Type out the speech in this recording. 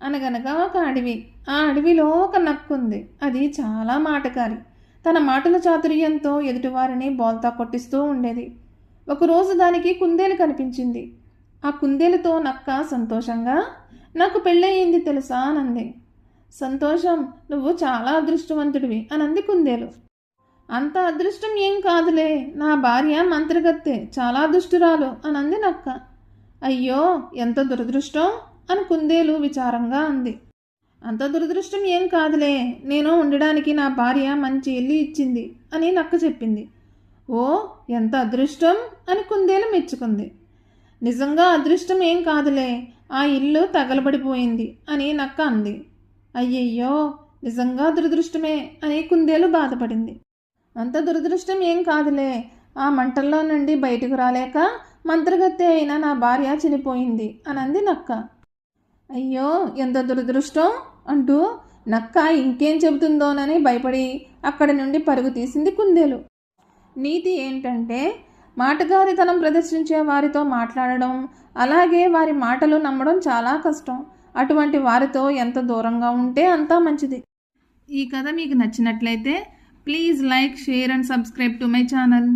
అనగనగా ఒక అడవి. ఆ అడవిలో ఒక నక్కుంది. అది చాలా మాటకారి. తన మాటల చాతుర్యంతో ఎదుటివారిని బోల్తా కొట్టిస్తూ ఉండేది. ఒకరోజు దానికి కుందేలు కనిపించింది. ఆ కుందేలుతో నక్క సంతోషంగా నాకు పెళ్ళయింది తెలుసా? అనంది. సంతోషం నువ్వు చాలా అదృష్టవంతుడివి అనంది కుందేలు. అంత అదృష్టం ఏం కాదులే. నా భార్య మంత్రగత్తె చాలా దుష్టురాలు అనంది నక్క. అయ్యో ఎంత దురదృష్టం! అని కుందేలు విచారంగా అంది. అంత దురదృష్టం ఏం కాదులే నేను ఉండడానికి నా భార్య మంచి ఇల్లు ఇచ్చింది అని నక్క చెప్పింది. ఓ ఎంత అదృష్టం అని కుందేలు మెచ్చుకుంది. నిజంగా అదృష్టం ఏం కాదులే ఆ ఇల్లు తగలబడిపోయింది అని నక్క అంది. అయ్యయ్యో నిజంగా దురదృష్టమే అని కుందేలు బాధపడింది. అంత దురదృష్టం ఏం కాదులే ఆ మంటల్లో నుండి బయటకు రాలేక మంత్రగత్తె అయిన నా భార్య చనిపోయింది అనంది నక్క. అయ్యో ఎంత దురదృష్టం అంటూ నక్క ఇంకేం చెబుతుందోనని భయపడి అక్కడి నుండి పరుగు తీసింది కుందేలు. నీతి ఏంటంటే మాటగారితనం ప్రదర్శించే వారితో మాట్లాడడం అలాగే వారి మాటలు నమ్మడం చాలా కష్టం. అటువంటి వారితో ఎంత దూరంగా ఉంటే అంతా మంచిది. ఈ కథ మీకు నచ్చినట్లయితే please like share and subscribe to my channel.